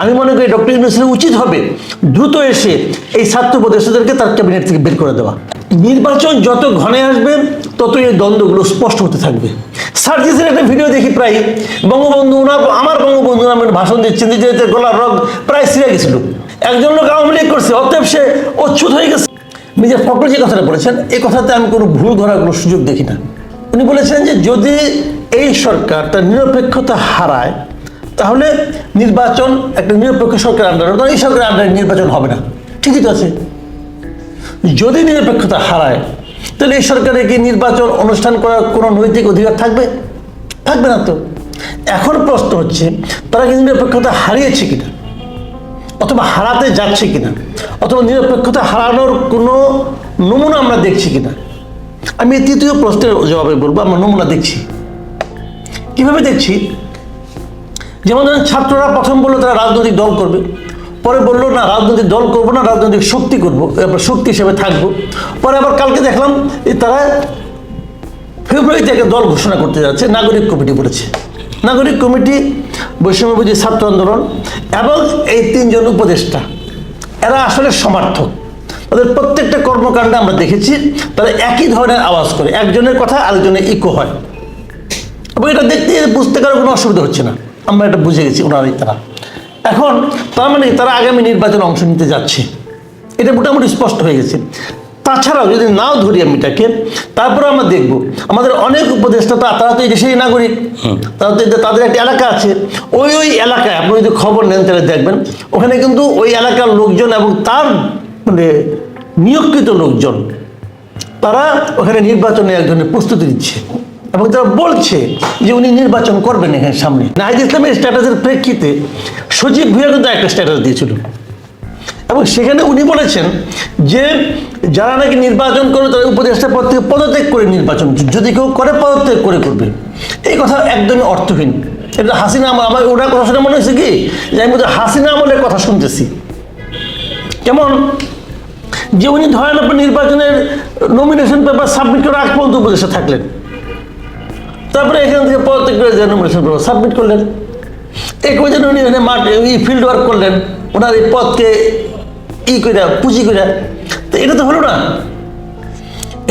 আমি মনে করি ডক্টর ইউনুসের উচিত হবে দ্রুত এসে এই ছাত্র উপদেষ্টাদেরকে তার ক্যাবিনেট থেকে বের করে দেওয়া। নির্বাচন যত ঘনে আসবে তত এই দ্বন্দ্বগুলো স্পষ্ট হতে থাকবে। সার্জিসের একটা ভিডিও দেখি প্রায়। বঙ্গবন্ধু ওনার, আমার বঙ্গবন্ধু নামের ভাষণ দিচ্ছেন দিতে গলার রগ প্রায় সিরে গেছিল। একজন লোক আওয়ামী লীগ করছে, অতএব সে অচ্ছুত হয়ে গেছে। মির্জা ফখরুল যে কথাটা বলেছেন এই কথাতে আমি কোনো ভুল ধরার কোনো সুযোগ দেখি না। উনি বলেছেন যে যদি এই সরকার তার নিরপেক্ষতা হারায় তাহলে নির্বাচন একটা নিরপেক্ষ সরকার আন্ডারে এই সরকারের আন্ডারে নির্বাচন হবে না। ঠিকই তো আছে। যদি নিরপেক্ষতা হারায়, তাহলে এই সরকারে কি নির্বাচন অনুষ্ঠান করার কোনো নৈতিক অধিকার থাকবে? থাকবে না তো। এখন প্রশ্ন হচ্ছে, তারা কি নিরপেক্ষতা হারিয়েছে কিনা? অথবা হারাতে যাচ্ছে কিনা? অথবা নিরপেক্ষতা হারানোর কোনো নমুনা আমরা দেখছি কিনা? আমি তৃতীয় প্রশ্নের জবাবে বলব, আমরা নমুনা দেখছি। কীভাবে দেখছি? যেমন ধরেন ছাত্ররা প্রথম বলল তারা রাজনৈতিক দল করবে, পরে বলল, না, রাজনৈতিক দল করব না, রাজনৈতিক শক্তি করব শক্তি হিসেবে থাকব। পরে আবার কালকে দেখলাম তারা ফেব্রুয়ারিতে একটা দল ঘোষণা করতে যাচ্ছে, নাগরিক কমিটি বলেছে। নাগরিক কমিটি বৈষম্যবুঝি ছাত্র আন্দোলন এবং এই তিনজন উপদেষ্টা, এরা আসলে সমর্থক। তাদের প্রত্যেকটা কর্মকাণ্ডে আমরা দেখেছি, তারা একই ধরনের আওয়াজ করে, একজনের কথা আরেকজনের ইকো হয়। এবং এটা দেখতে, বুঝতে কারও কোনো অসুবিধা হচ্ছে না। আমরা এটা বুঝে গেছি ওনারাই তারা। এখন তার মানে তারা আগামী নির্বাচনে অংশ নিতে যাচ্ছে। এটা মোটামুটি স্পষ্ট হয়ে গেছে। তাছাড়াও যদি নাও ধরি আমি এটাকে তারপরে আমরা দেখব আমাদের অনেক উপদেষ্টা তা- তারা তো এই দেশেরই নাগরিক। তারা তো তাদের একটা এলাকা আছে। ওই ওই এলাকায় আপনি যদি খবর নেন তাহলে দেখবেন ওখানে কিন্তু ওই এলাকার লোকজন এবং তার মানে নিয়োগকৃত লোকজন তারা ওখানে নির্বাচনে এক ধরনের প্রস্তুতি দিচ্ছে এবং তারা বলছে যে উনি নির্বাচন করবেন এখানে সামনে, নাহিদ ইসলামের স্ট্যাটাসের প্রেক্ষিতে সজীব ভুইয়া কিন্তু একটা স্ট্যাটাস দিয়েছিল। এবং সেখানে উনি বলেছেন যে যারা নাকি নির্বাচন করে তারা উপদেষ্টা পদ থেকে পদত্যাগ করে নির্বাচন যদি কেউ করে, পদত্যাগ করে করবে। এই কথা একদমই অর্থহীন। এটা হাসিনা আমল আমার ওনার কথা শুনে মনে হয়েছে কি? যে আমি বোধহয় হাসিনা আমলের কথা শুনতেছি। কেমন? যে উনি ধরেন আপনি নির্বাচনের নমিনেশন পেপার সাবমিট করার আগ পর্যন্ত উপদেশে থাকলেন। তারপরে এখান থেকে পদত্যাগ করে নমিনেশন সাবমিট করলেন। এই করে যেন উনি মাঠ ফিল্ড ওয়ার্ক করলেন। ওনার এই পদকে ই করে পুঁজি করে তো এটা তো হলো না।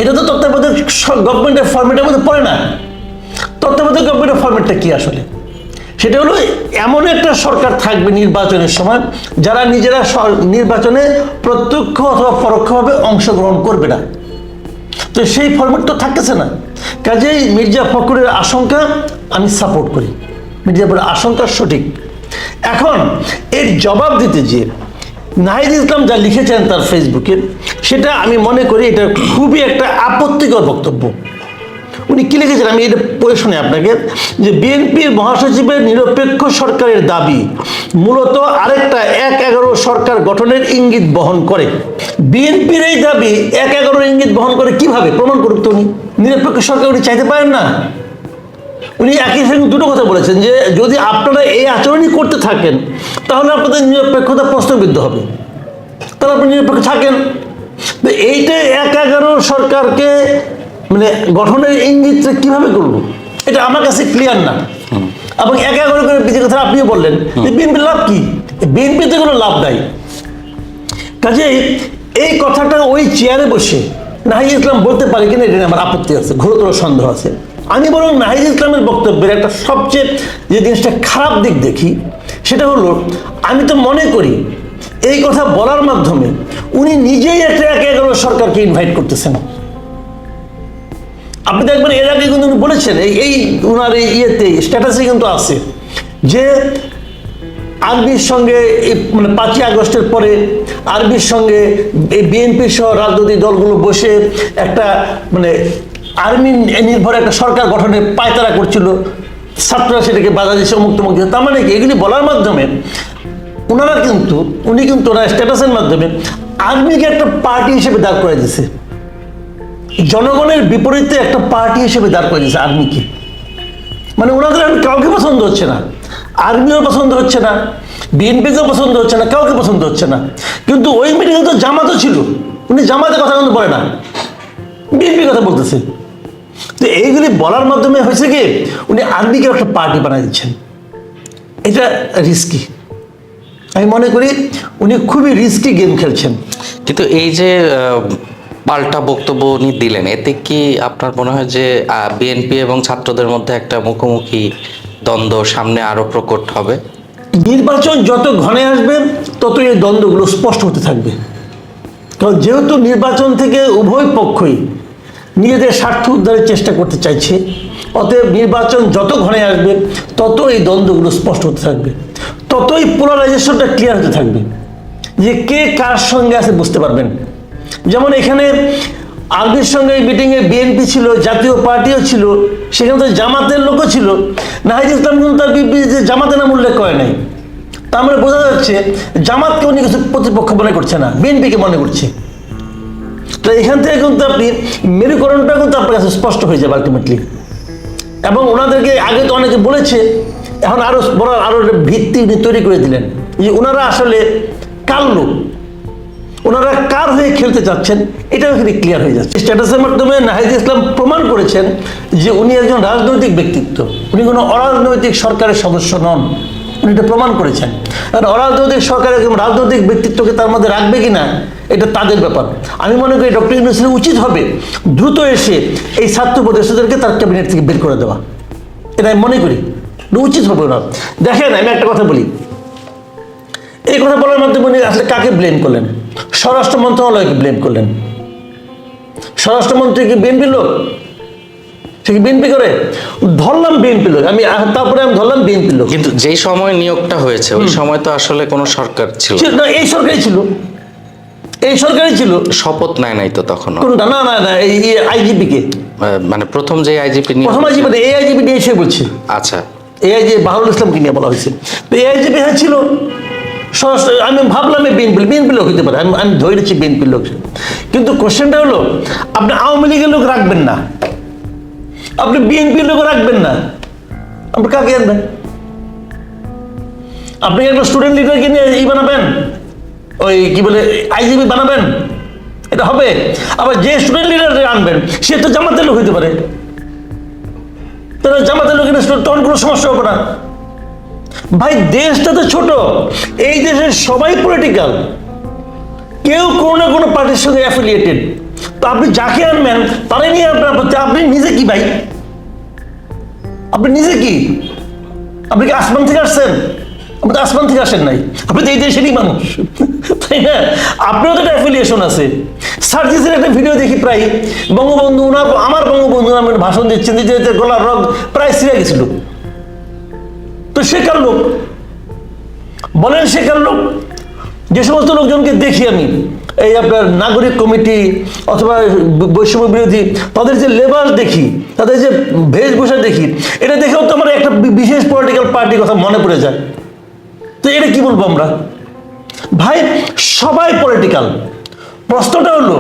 এটা তো তত্ত্বাবধায়ক গভর্নমেন্টের ফর্মেটের মধ্যে পড়ে না। তত্ত্বাবধায়ক গভর্নমেন্টের ফর্মেটটা কি আসলে? সেটা হলো এমন একটা সরকার থাকবে নির্বাচনের সময়, যারা নিজেরা নির্বাচনে প্রত্যক্ষ অথবা পরোক্ষভাবে অংশগ্রহণ করবে না। তো সেই ফরম্যাট তো থাকতেছে না। কাজেই মির্জা ফখরুলের আশঙ্কা আমি সাপোর্ট করি। মির্জা ফখরুলের আশঙ্কা সঠিক। এখন এর জবাব দিতে যে নাহিদ ইসলাম যা লিখেছেন তার ফেসবুকে সেটা আমি মনে করি এটা খুবই একটা আপত্তিকর বক্তব্য। উনি কী লিখেছেন? আমি এটা পড়ে শুনে আপনাকে। যে বিএনপির মহাসচিবের নিরপেক্ষ সরকারের দাবি মূলত আরেকটা এক এগারো সরকার গঠনের ইঙ্গিত বহন করে। বিএনপির এই দাবি এক এগারো ইঙ্গিত বহন করে কীভাবে? প্রমাণ করুক তো উনি। নিরপেক্ষ সরকার উনি চাইতে পারেন না। উনি একই সঙ্গে দুটো কথা বলেছেন যে যদি আপনারা এই আচরণই করতে থাকেন তাহলে আপনাদের নিরপেক্ষতা প্রশ্নবিদ্ধ হবে। তাহলে আপনি নিরপেক্ষ থাকেন। তো এইটা এক এগারো সরকারকে মানে গঠনের ইঙ্গিতটা কীভাবে করব এটা আমার কাছে ক্লিয়ার না। এবং এক এগারো করে যে কথা আপনিও বললেন যে বিএনপির লাভ কি? বিএনপিতে কোনো লাভ নাই। কাজেই এই কথাটা ওই চেয়ারে বসে নাহিদ ইসলাম বলতে পারে কিনা এটা আমার আপত্তি আছে, ঘোরতর সন্দেহ আছে। আমি বরং নাহিদ ইসলামের বক্তব্যের একটা সবচেয়ে যে জিনিসটা খারাপ দিক দেখি, সেটা হলো, আমি তো মনে করি এই কথা বলার মাধ্যমে উনি নিজেই একটা একে এগারো সরকারকে ইনভাইট করতেছেন। আপনি দেখবেন এর আগে কিন্তু উনি বলেছেন, এই ওনার এই ইয়েতে স্ট্যাটাসে কিন্তু আছে যে আরবির সঙ্গে মানে পাঁচই আগস্টের পরে আরবির সঙ্গে এই বিএনপির সহ রাজনৈতিক দলগুলো বসে একটা মানে আর্মি নির্ভর একটা সরকার গঠনের পায়তারা করছিল। ছাত্ররা সেটাকে বাধা দিচ্ছে অমুক তমুক। তার মানে কি? এগুলি বলার মাধ্যমে ওনারা কিন্তু, উনি কিন্তু ওনার স্ট্যাটাসের মাধ্যমে আর্মিকে একটা পার্টি হিসেবে দাঁড় করে দিছে জনগণের বিপরীতে একটা পার্টি হিসেবে দাঁড় করে দিয়েছে আর্মিকে। মানে ওনাদের কাউকে পছন্দ হচ্ছে না। আর্মিও পছন্দ হচ্ছে না, বিএনপিকেও পছন্দ হচ্ছে না, কাউকে পছন্দ হচ্ছে না। কিন্তু ওই মিটিংয়ে তো জামাতও ছিল। উনি জামাতের কথা কিন্তু বলে না। বিএনপির কথা বলতেছে। তো এইগুলি বলার মাধ্যমে হয়েছে কি, উনি আর্মিকে একটা পার্টি বানাই দিচ্ছেন। এটা রিস্কি আমি মনে করি উনি খুবই রিস্কি গেম খেলছেন। কিন্তু এই যে পাল্টা বক্তব্য উনি দিলেন, এতে কি আপনার মনে হয় যে বিএনপি এবং ছাত্রদের মধ্যে একটা মুখোমুখি দ্বন্দ্ব সামনে আরও প্রকট হবে। নির্বাচন যত ঘনে আসবে তত এই দ্বন্দ্বগুলো স্পষ্ট হতে থাকবে। কারণ যেহেতু নির্বাচন থেকে উভয় পক্ষই নিজেদের স্বার্থ উদ্ধারের চেষ্টা করতে চাইছে, অতএব নির্বাচন যত ঘনে আসবে, তত এই দ্বন্দ্বগুলো স্পষ্ট হতে থাকবে। ততই পোলারাইজেশনটা ক্লিয়ার হতে থাকবে। যে কে কার সঙ্গে আছে বুঝতে পারবেন। যেমন এখানে আর্মির সঙ্গে এই মিটিংয়ে বিএনপি ছিল, জাতীয় পার্টিও ছিল সেখানে তো জামাতের লোকও ছিল। নাহিদ ইসলাম কিন্তু তার বিবৃতিতে জামাতের নাম উল্লেখ করে নাই। তার মানে বোঝা যাচ্ছে জামাতকে উনি কিছু প্রতিপক্ষ মনে করছে না, বিএনপিকে মনে করছে। তো এখান থেকে কিন্তু আপনি মেরুকরণটা কিন্তু আপনার কাছে স্পষ্ট হয়ে যাবে আলটিমেটলি এবং ওনাদেরকে আগে তো অনেকে বলেছে, এখন আরও বড় আরও একটা ভিত্তি উনি তৈরি করে দিলেন। যে ওনারা আসলে কার লোক? ওনারা কার হয়ে খেলতে চাচ্ছেন এটাও এখানে ক্লিয়ার হয়ে যাচ্ছে। স্ট্যাটাসের মাধ্যমে নাহিদ ইসলাম প্রমাণ করেছেন যে উনি একজন রাজনৈতিক ব্যক্তিত্ব, উনি কোনো অরাজনৈতিক সরকারের সদস্য নন, উনি এটা প্রমাণ করেছেন। আর অরাজনৈতিক সরকার একজন রাজনৈতিক ব্যক্তিত্বকে তার মধ্যে রাখবে কি না, এটা তাদের ব্যাপার। আমি মনে করি ডক্টর ইউনুসের উচিত হবে দ্রুত এসে এই ছাত্র উপদেষ্টাদেরকে তার ক্যাবিনেট থেকে বের করে দেওয়া। এটা আমি মনে করি। উচিত হবে ওনার। দেখেন, আমি একটা কথা বলি। এই কথা বলার মাধ্যমে উনি আসলে কাকে ব্লেম করলেন? স্বরাষ্ট্র মন্ত্রণালয়কে ব্লেম করলেন। স্বরাষ্ট্রমন্ত্রী কি বিএনপি লোক? সে কি বিএনপি করে? ধরলাম বিএনপি লোক। আমি তারপরে আমি ধরলাম বিএনপি লোক। কিন্তু যেই সময় নিয়োগটা হয়েছে ওই সময় তো আসলে কোনো সরকার ছিল না। এই সরকারই ছিল। এই সরকারই ছিল। শপথ নেয় নাই তো তখন কোনটা না না না এই আইজিপি কে। মানে প্রথম যে আইজিপি প্রথম আইজিপি না এই আইজিপি নিয়ে এসে বলছে। আচ্ছা। এআইজি বাহুল ইসলামকে নিয়ে বলা হয়েছে। তো এআইজিপি হ্যাঁ ছিল আমি ভাবলাম বিএনপি বিএনপি লোক হতে পারে। আমি আমি ধরেছি বিএনপির লোক। কিন্তু কোশ্চেনটা হলো, আপনি আওয়ামী লীগের লোক রাখবেন না। আপনি বিএনপির লোক রাখবেন না। আপনি কাকে আনবেন? আপনি একটা স্টুডেন্ট লিডারকে নিয়ে ই বানাবেন? ওই কি বলে আইজিবি বানাবেন? এটা হবে। আবার যে স্টুডেন্ট লিডার আনবেন, সে তো জামাতের লোক হতে পারে। তাহলে জামাতের লোকের তখন কোনো সমস্যা হবে না। ভাই, দেশটা তো ছোট। এই দেশের সবাই পলিটিক্যাল কেউ কোনো না কোনো পার্টির সঙ্গে অ্যাফিলিয়েটেড তো আপনি যাকে আনবেন তারাই নিয়ে আপনার আপত্তি। আপনি নিজে কি ভাই? আপনি নিজে কি? আপনি কি আসমান থেকে আসছেন? আপনি তো আসমান থেকে আসেন নাই। আপনি তো এই দেশেরই মানুষ। তাই না? আপনারও তো একটা অ্যাফিলিয়েশন আছে। সার্জিসের একটা ভিডিও দেখি প্রায়। বঙ্গবন্ধু ওনার আমার বঙ্গবন্ধু নামে ভাষণ দিচ্ছেন। যে গলার রগ প্রায় সিরে গেছিল। তো সে লোক? বলেন সে লোক? যে সমস্ত লোকজনকে দেখি আমি, এই আপনার নাগরিক কমিটি অথবা বৈষম্য বিরোধী, তাদের যে লেবার দেখি, তাদের যে বেশভূষা দেখি, এটা দেখেও তো আমার একটা বিশেষ পলিটিক্যাল পার্টির কথা মনে পড়ে যায়। তো এটা কি বলব আমরা? ভাই, সবাই পলিটিক্যাল প্রশ্নটা হলো,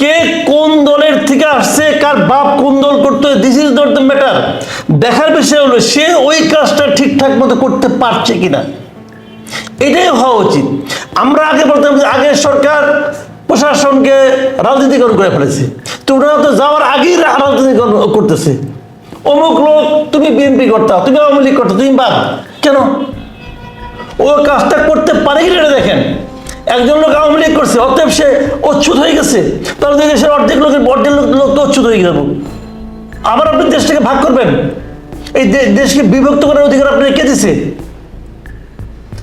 কে কোন দলের থেকে আসছে, কার বাপ কোন দল করতে this is not the matter দেখার বিষয় হলো, সে ওই কাজটা ঠিকঠাক মতো করতে পারছে কিনা। এটাই হওয়া উচিত। আমরা আগে বলতাম যে আগের সরকার প্রশাসনকে রাজনীতিকরণ করে ফেলেছে। তো তো যাওয়ার আগেই রাজনীতিকরণ করতেছে। অমুক লোক, তুমি বিএনপি করতা, তুমি আওয়ামী লীগ করতা, তুমি বাদ। কেন? ও কাজটা করতে পারে কি না এটা দেখেন। একজন লোক আওয়ামী লীগ করছে, অতএব সে অচ্ছুত হয়ে গেছে। তাহলে দেশের অর্ধেক লোকের অর্ধেক লোক লোক তো অচ্ছুত হয়ে গেল আবার আপনি দেশটাকে ভাগ করবেন। এই দেশকে বিভক্ত করার অধিকার আপনি কে দিছে?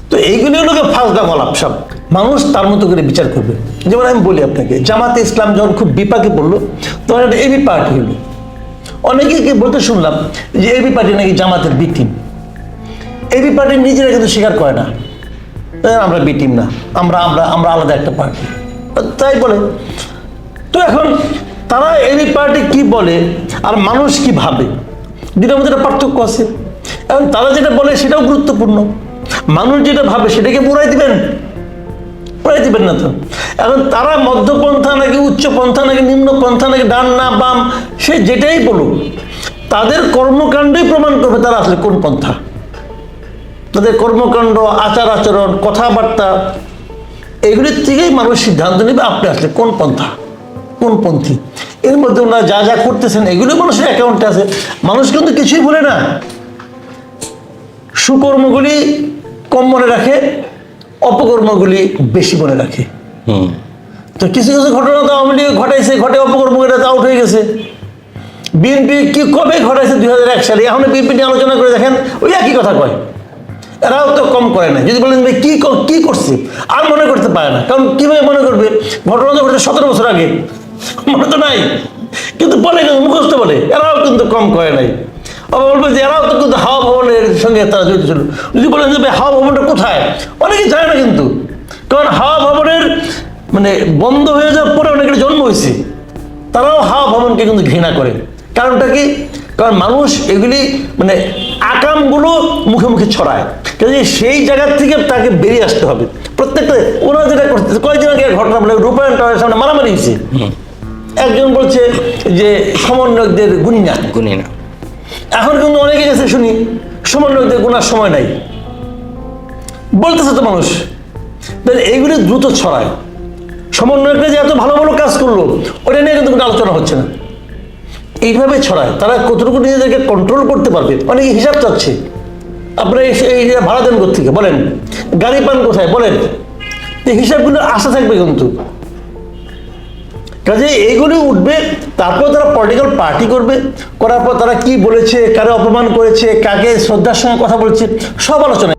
তো এইগুলি হলো ফালদা গলাপ সব মানুষ তার মতো করে বিচার করবে। যেমন আমি বলি আপনাকে, জামাতে ইসলাম যখন খুব বিপাকে পড়ল, তখন একটা এবি পার্টি হলো। অনেকে কি বলতে শুনলাম যে এবি পার্টি নাকি জামাতের বি টিম। এবি পার্টি নিজেরা কিন্তু স্বীকার করে না। আমরা বি টিম না। আমরা আমরা আমরা আলাদা একটা পার্টি তাই বলে, তো এখন তারা এবি পার্টি কি বলে আর মানুষ কি ভাবে? দুটার মধ্যে একটা পার্থক্য আছে। এখন তারা যেটা বলে সেটাও গুরুত্বপূর্ণ। মানুষ যেটা ভাবে সেটাকে পুরাই দিবেন। পুরাই দিবেন না তো। এখন তারা মধ্যপন্থা নাকি উচ্চপন্থা নাকি নিম্নপন্থা নাকি ডান না বাম, সে যেটাই বলুক, তাদের কর্মকাণ্ডই প্রমাণ করবে তারা আসলে কোন পন্থা। তাদের কর্মকাণ্ড আচার আচরণ কথাবার্তা এগুলির থেকেই মানুষ সিদ্ধান্ত নেবে আপনি আসলে কোন পন্থা কোন পন্থী। এর মধ্যে ওনারা যা যা করতেছেন এগুলো মানুষের অ্যাকাউন্টে আছে। মানুষ কিন্তু কিছুই বলে না। সুকর্মগুলি কম মনে রাখে অপকর্মগুলি বেশি মনে রাখে। হুম। তো কিছু কিছু ঘটনা তো আওয়ামী লীগ ঘটাইছে ঘটে অপকর্ম এটা আউট হয়ে গেছে। বিএনপি কি কবে ঘটাইছে দুই হাজার এক সালে? এখন বিএনপি নিয়ে আলোচনা করে দেখেন ওই একই কথা কয়। এরাও তো কম করে না যদি বলেন ভাই কি ক- করছে? আর মনে করতে পারে না। কারণ কীভাবে মনে করবে? ঘটনা তো ঘটেছে সতেরো বছর আগে। মনে তো নাই। কিন্তু বলে কিন্তু মুখস্থ বলে। এরাও কিন্তু কম করে নাই। আবার বলবে যে এরাও তো কিন্তু হাওয়া ভবনের সঙ্গে তারা জড়িত ছিল। যদি বলেন যে ভাই হাওয়া ভবনটা কোথায়? অনেকে জানে না কিন্তু। কারণ হাওয়া ভবনের মানে বন্ধ হয়ে যাওয়ার পরে অনেকের জন্ম হয়েছে। তারাও হাওয়া ভবনকে কিন্তু ঘৃণা করে। কারণটা কি? কারণ মানুষ এগুলি মানে আকামগুলো মুখে মুখে ছড়ায়। কাজে সেই জায়গার থেকে তাকে বেরিয়ে আসতে হবে। প্রত্যেকটা ওনারা যেটা করতে কয়েকদিন আগে ঘটনা মানে রূপায়ণ টাওয়ারের সামনে মারামারি হয়েছে। একজন বলছে যে সমন্বয়কদের গুণী না। গুনি না। এখন কিন্তু অনেকে গেছে শুনি সমন্বয়কদের গুণার সময় নাই। বলতেছে তো মানুষ তাহলে এইগুলি দ্রুত ছড়ায়। সমন্বয়করা যে এত ভালো ভালো কাজ করল ওটা নিয়ে কিন্তু কোনো আলোচনা হচ্ছে না। এইভাবে ছড়ায়। তারা কতটুকু নিজেদেরকে কন্ট্রোল করতে পারবে? অনেকে হিসাব চাচ্ছে। আপনারা এই- ভাড়া দেন থেকে বলেন, গাড়ি পান কোথায়? বলেন হিসাবগুলো আশা থাকবে কিন্তু। কাজে এইগুলি উঠবে, তারপর তারা পলিটিক্যাল পার্টি করবে, করার পর তারা কি বলেছে, কারে অপমান করেছে, কাকে শ্রদ্ধার সঙ্গে কথা বলেছে, সব আলোচনা